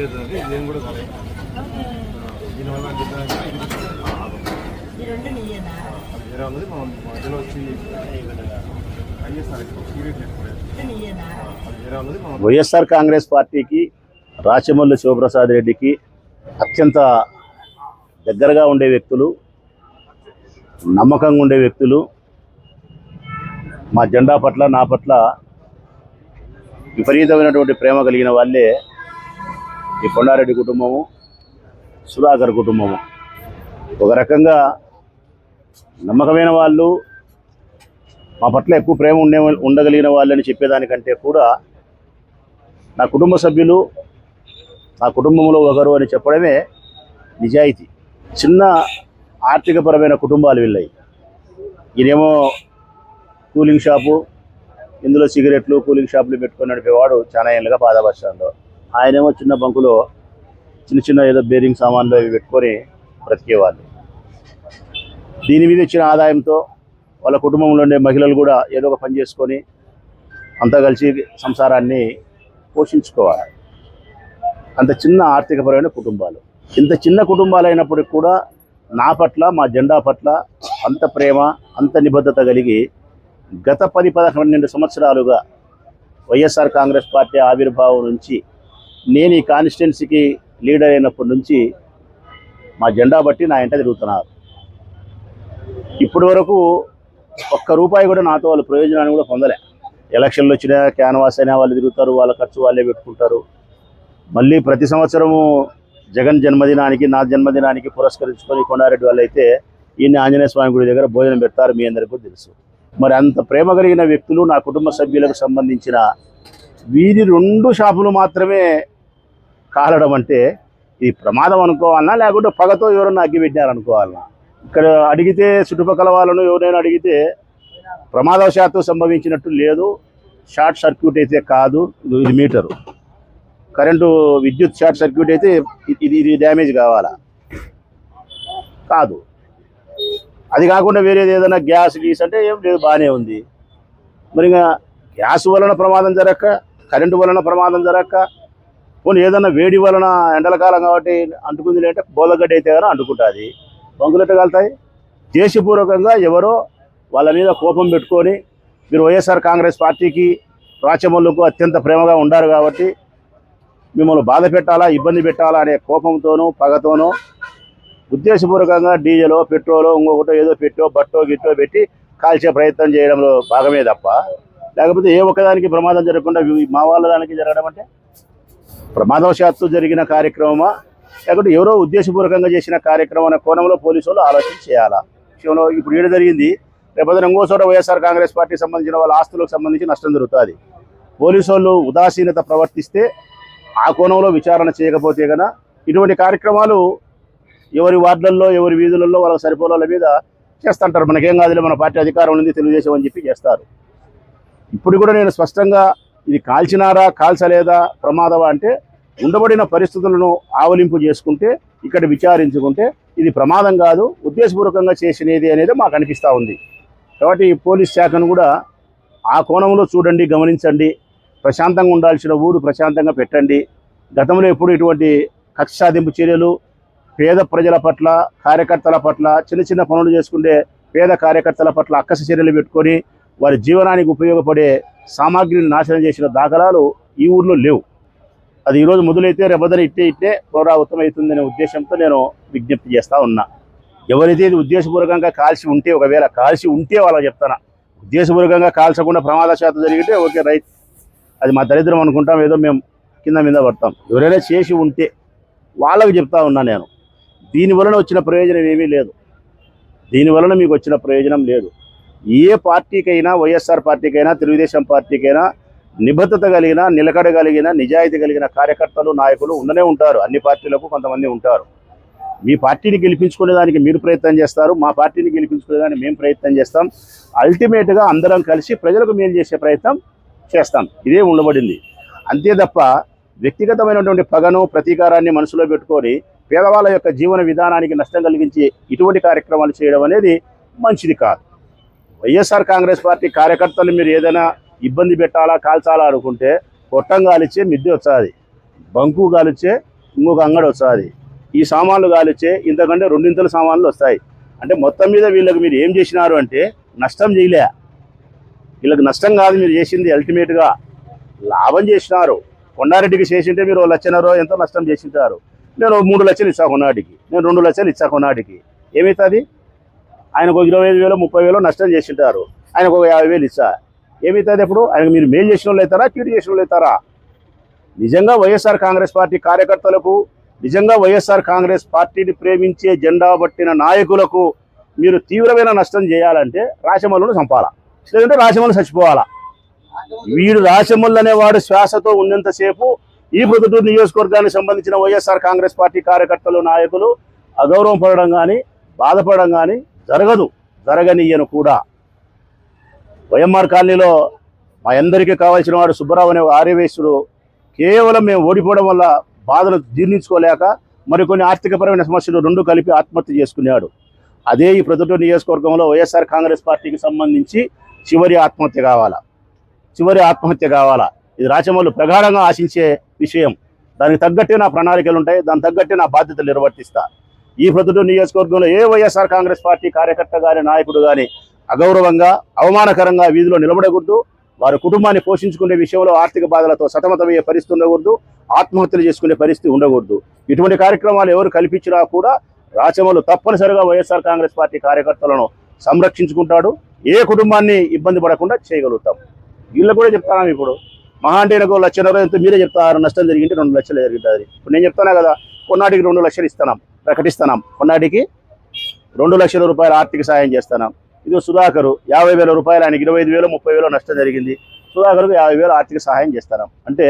ఇదేం కూడా దీనివల్ల వేరే ఉన్నది మధ్యలో వచ్చి వైఎస్ఆర్ కాంగ్రెస్ పార్టీకి రాచమల్లి శివప్రసాద్ రెడ్డికి అత్యంత దగ్గరగా ఉండే వ్యక్తులు నమ్మకంగా ఉండే వ్యక్తులు మా జెండా పట్ల నా పట్ల విపరీతమైనటువంటి ప్రేమ కలిగిన వాళ్ళే ఈ కొండారెడ్డి కుటుంబము సుధాకర్ కుటుంబము. ఒక రకంగా నమ్మకమైన వాళ్ళు మా పట్ల ఎక్కువ ప్రేమ ఉండే ఉండగలిగిన వాళ్ళని చెప్పేదానికంటే కూడా నా కుటుంబ సభ్యులు నా కుటుంబంలో ఒకరు అని చెప్పడమే నిజాయితీ. చిన్న ఆర్థికపరమైన కుటుంబాలు వెళ్ళాయి. ఈయనేమో కూలింగ్ షాపు ఇందులో సిగరెట్లు కూలింగ్ షాపులు పెట్టుకొని నడిపేవాడు చాలా ఏళ్ళుగా బాధ ఆయనేమో చిన్న బంకులో చిన్న చిన్న ఏదో బేరింగ్ సామాన్లు అవి పెట్టుకొని బ్రతికేవాళ్ళు. దీని మీద ఇచ్చిన ఆదాయంతో వాళ్ళ కుటుంబంలో ఉండే మహిళలు కూడా ఏదో ఒక పని చేసుకొని అంతా కలిసి సంసారాన్ని పోషించుకోవాలి. అంత చిన్న ఆర్థికపరమైన కుటుంబాలు. ఇంత చిన్న కుటుంబాలు అయినప్పటికి కూడా నా పట్ల మా జెండా పట్ల అంత ప్రేమ అంత నిబద్ధత కలిగి గత పది పదకొండు సంవత్సరాలుగా వైఎస్ఆర్ కాంగ్రెస్ పార్టీ ఆవిర్భావం నుంచి నేను ఈ కాన్స్టిట్యున్సీకి లీడర్ అయినప్పటి నుంచి మా జెండా బట్టి నా ఇంట తిరుగుతున్నారు. ఇప్పటి వరకు ఒక్క రూపాయి కూడా నాతో వాళ్ళ ప్రయోజనాన్ని కూడా పొందలే. ఎలక్షన్లు వచ్చినా క్యాన్వాస్ అయినా వాళ్ళు తిరుగుతారు వాళ్ళ ఖర్చు వాళ్ళే పెట్టుకుంటారు. మళ్ళీ ప్రతి సంవత్సరము జగన్ జన్మదినానికి నా జన్మదినానికి పురస్కరించుకొని కొండారెడ్డి వాళ్ళు అయితే ఈయన ఆంజనేయ స్వామి గుడి దగ్గర భోజనం పెడతారు మీ అందరికీ కూడా తెలుసు. మరి అంత ప్రేమ కలిగిన వ్యక్తులు నా కుటుంబ సభ్యులకు సంబంధించిన వీధి రెండు షాపులు మాత్రమే కాలడం అంటే ఇది ప్రమాదం అనుకోవాలన్నా లేకుంటే పగతో ఎవరన్నా అగ్గి పెట్టినారు ఇక్కడ అడిగితే చుట్టుపక్కల వాళ్ళను ఎవరైనా అడిగితే ప్రమాదవశాత్తు సంభవించినట్టు లేదు. షార్ట్ సర్క్యూట్ అయితే కాదు. ఇది మీటరు. కరెంటు విద్యుత్ షార్ట్ సర్క్యూట్ అయితే ఇది- ఇది ఇది డ్యామేజ్ కావాలా? కాదు. అది కాకుండా వేరేది ఏదైనా గ్యాస్ గీస్ అంటే ఏం లేదు బాగానే ఉంది. మరి ఇంకా గ్యాస్ వలన ప్రమాదం జరగక కరెంటు వలన ప్రమాదం జరగక పోనీ ఏదైనా వేడి వలన ఎండల కాలం కాబట్టి అంటుకుంది లేదంటే బోలగడ్డ అయితే కానీ అంటుకుంటుంది. బంకులెట్ట కలుతాయి? దేశపూర్వకంగా ఎవరో వాళ్ళ మీద కోపం పెట్టుకొని మీరు వైఎస్ఆర్ కాంగ్రెస్ పార్టీకి రాచమల్లుకు అత్యంత ప్రేమగా ఉండారు కాబట్టి మిమ్మల్ని బాధ పెట్టాలా ఇబ్బంది పెట్టాలా అనే కోపంతోనూ పగతోనూ ఉద్దేశపూర్వకంగా డీజిలో పెట్రోలో ఇంకొకటో ఏదో పెట్టో బట్టో గిట్టో పెట్టి కాల్చే ప్రయత్నం చేయడంలో భాగమే తప్ప. లేకపోతే ఏ ఒక్కదానికి ప్రమాదం జరగకుండా మా వాళ్ళ దానికి జరగడం అంటే ప్రమాదవశాత్తు జరిగిన కార్యక్రమమా? లేకుంటే ఎవరో ఉద్దేశపూర్వకంగా చేసిన కార్యక్రమం అనే కోణంలో పోలీసు వాళ్ళు ఆలోచన చేయాలా? విషయంలో ఇప్పుడు ఏడు జరిగింది. రేపొద్దున ఇంకో చోట వైఎస్ఆర్ కాంగ్రెస్ పార్టీకి సంబంధించిన వాళ్ళ ఆస్తులకు సంబంధించి నష్టం జరుగుతుంది. పోలీసు వాళ్ళు ఉదాసీనత ప్రవర్తిస్తే ఆ కోణంలో విచారణ చేయకపోతే గన ఇటువంటి కార్యక్రమాలు ఎవరి వార్డులలో ఎవరి వీధులలో వాళ్ళ సరిపోల మీద చేస్తుంటారు. మనకేం కాదులే మన పార్టీ అధికారం ఉంది తెలుగుదేశం అని చెప్పి చేస్తారు. ఇప్పుడు కూడా నేను స్పష్టంగా ఇది కాల్చినారా కాల్చలేదా ప్రమాదమా అంటే ఉండబడిన పరిస్థితులను ఆవలింపు చేసుకుంటే ఇక్కడ విచారించుకుంటే ఇది ప్రమాదం కాదు ఉద్దేశపూర్వకంగా చేసినది అనేది మాకు అనిపిస్తూ ఉంది. కాబట్టి ఈ పోలీస్ శాఖను కూడా ఆ కోణంలో చూడండి గమనించండి ప్రశాంతంగా ఉండాల్సిన ఊరు ప్రశాంతంగా పెట్టండి. గతంలో ఎప్పుడు ఇటువంటి కక్ష సాధింపు చర్యలు పేద ప్రజల పట్ల కార్యకర్తల పట్ల చిన్న చిన్న పనులు చేసుకుంటే పేద కార్యకర్తల పట్ల అక్కస చర్యలు పెట్టుకొని వారి జీవనానికి ఉపయోగపడే సామాగ్రిని నాశనం చేసిన దాఖలాలు ఈ ఊర్లో లేవు. అది ఈరోజు మొదలైతే రేపదని ఇట్టే ఇట్టే పునరావృతం అవుతుందనే ఉద్దేశంతో నేను విజ్ఞప్తి చేస్తూ ఉన్నా. ఎవరైతే ఇది ఉద్దేశపూర్వకంగా కాల్చి ఉంటే ఒకవేళ కాల్చి ఉంటే వాళ్ళకి చెప్తానా? ఉద్దేశపూర్వకంగా కాల్చకుండా ప్రమాదశాతం జరిగితే ఓకే రైట్. అది మా దరిద్రం అనుకుంటాం ఏదో మేము కింద మీద పడతాం. ఎవరైనా చేసి ఉంటే వాళ్ళకి చెప్తా ఉన్నా నేను. దీని వలన వచ్చిన ప్రయోజనం ఏమీ లేదు. దీని వలన మీకు వచ్చిన ప్రయోజనం లేదు. ఏ పార్టీకైనా వైఎస్ఆర్ పార్టీకైనా తెలుగుదేశం పార్టీకైనా నిబద్ధత కలిగిన నిలకడ కలిగిన నిజాయితీ కలిగిన కార్యకర్తలు నాయకులు ఉండనే ఉంటారు. అన్ని పార్టీలకు కొంతమంది ఉంటారు. మీ పార్టీని గెలిపించుకునే దానికి మీరు ప్రయత్నం చేస్తారు. మా పార్టీని గెలిపించుకునే దానికి మేము ప్రయత్నం చేస్తాం. అల్టిమేట్గా అందరం కలిసి ప్రజలకు మేలు చేసే ప్రయత్నం చేస్తాం. ఇదే ఉండబడింది. అంతే తప్ప వ్యక్తిగతమైనటువంటి పగను ప్రతీకారాన్ని మనసులో పెట్టుకొని పేదవాళ్ళ యొక్క జీవన విధానానికి నష్టం కలిగించి ఇటువంటి కార్యక్రమాలు చేయడం అనేది మంచిది కాదు. వైఎస్ఆర్ కాంగ్రెస్ పార్టీ కార్యకర్తలు మీరు ఏదైనా ఇబ్బంది పెట్టాలా కాల్చాలా అనుకుంటే కొట్టం గాలిచ్చే మిద్దె వచ్చాది బంకు గాలిచ్చే ఇంకొక అంగడి వస్తుంది ఈ సామాన్లు కాలిచ్చే ఇంతకంటే రెండింతల సామాన్లు వస్తాయి. అంటే మొత్తం మీద వీళ్ళకి మీరు ఏం చేసినారు అంటే నష్టం చేయలే. వీళ్ళకి నష్టం కాదు మీరు చేసింది అల్టిమేట్గా లాభం చేసినారు. కొండారెడ్డికి చేసింటే మీరు ఓ లక్షన్నర ఎంతో నష్టం చేసింటారు. నేను మూడు లక్షలు ఇచ్చా కొన్నాటికి. నేను రెండు లక్షలు ఇచ్చా కొన్నాటికి. ఏమవుతుంది ఆయనకు ఒక ఇరవై ఐదు వేలు ముప్పై వేలు నష్టం చేసింటారు. ఆయనకు ఒక యాభై వేలు ఇస్తా. ఏమవుతుంది ఇప్పుడు ఆయనకు మీరు మేలు చేసిన వాళ్ళు అవుతారా? కీడు చేసిన వాళ్ళు అవుతారా? నిజంగా వైఎస్ఆర్ కాంగ్రెస్ పార్టీ కార్యకర్తలకు నిజంగా వైఎస్ఆర్ కాంగ్రెస్ పార్టీని ప్రేమించే జెండా పట్టిన నాయకులకు మీరు తీవ్రమైన నష్టం చేయాలంటే రాశమల్లును చంపాలా? లేదంటే రాశమల్లు చచ్చిపోవాలా? వీడు రాశమల్లు అనేవాడు శ్వాసతో ఉన్నంతసేపు ఈ ప్రొద్దుటూరు నియోజకవర్గానికి సంబంధించిన వైఎస్ఆర్ కాంగ్రెస్ పార్టీ కార్యకర్తలు నాయకులు అగౌరవం పడడం కానీ బాధపడడం కానీ జరగదు జరగనీయను కూడా. వైఎంఆర్ కాలనీలో మా అందరికీ కావాల్సిన వాడు సుబ్బరావు అనే ఆర్యవేశ్వరుడు కేవలం మేము ఓడిపోవడం వల్ల బాధను జీర్ణించుకోలేక మరికొన్ని ఆర్థికపరమైన సమస్యలు రెండు కలిపి ఆత్మహత్య చేసుకున్నాడు. అదే ఈ ప్రొద్దుటూరు నియోజకవర్గంలో వైఎస్ఆర్ కాంగ్రెస్ పార్టీకి సంబంధించి చివరి ఆత్మహత్య కావాలా? చివరి ఆత్మహత్య కావాలా? ఇది రాచమల్లు ప్రగాఢంగా ఆశించే విషయం. దానికి తగ్గట్టే నా ప్రణాళికలు ఉంటాయి దానికి తగ్గట్టే నా బాధ్యతలు నిర్వర్తిస్తాను ఈ ప్రొద్దుటూరు నియోజకవర్గంలో ఏ వైఎస్ఆర్ కాంగ్రెస్ పార్టీ కార్యకర్త కానీ నాయకుడు కానీ అగౌరవంగా అవమానకరంగా వీధిలో నిలబడకూడదు. వారి కుటుంబాన్ని పోషించుకునే విషయంలో ఆర్థిక బాధలతో సతమతమయ్యే పరిస్థితి ఉండకూడదు. ఆత్మహత్యలు చేసుకునే పరిస్థితి ఉండకూడదు. ఇటువంటి కార్యక్రమాలు ఎవరు కల్పించినా కూడా రాచమలు తప్పనిసరిగా వైఎస్ఆర్ కాంగ్రెస్ పార్టీ కార్యకర్తలను సంరక్షించుకుంటాడు. ఏ కుటుంబాన్ని ఇబ్బంది పడకుండా చేయగలుగుతాం. వీళ్ళు కూడా చెప్తాను ఇప్పుడు? మహా అంటే నాకు లక్ష రూపాయలు ఎంతో మీరే చెప్తారు. నష్టం జరిగింటే రెండు లక్షలు జరిగింటుంది. ఇప్పుడు నేను చెప్తాను కదా కొన్నాటికి రెండు లక్షలు ఇస్తున్నాం. ప్రకటిస్తున్నాం. కొన్నాటికి రెండు లక్షల రూపాయల ఆర్థిక సాయం చేస్తున్నాం. ఇది సుధాకరు యాభై వేల రూపాయలు ఆయనకి ఇరవై ఐదు వేలు ముప్పై వేలు నష్టం జరిగింది. సుధాకర్కు యాభై వేలు ఆర్థిక సహాయం చేస్తాను అంటే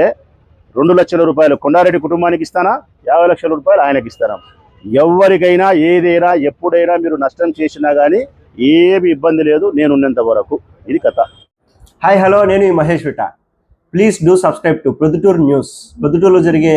రెండు లక్షల రూపాయలు కొండారెడ్డి కుటుంబానికి ఇస్తానా? యాభై లక్షల రూపాయలు ఆయనకి ఇస్తాను ఎవరికైనా ఏదైనా ఎప్పుడైనా మీరు నష్టం చేసినా కానీ ఏమి ఇబ్బంది లేదు నేనున్నంత వరకు. ఇది కథ. హాయ్ హలో నేను ఈ Mahesh విట. Please do subscribe to Proddatur news ప్రొద్దుటూరులో జరిగే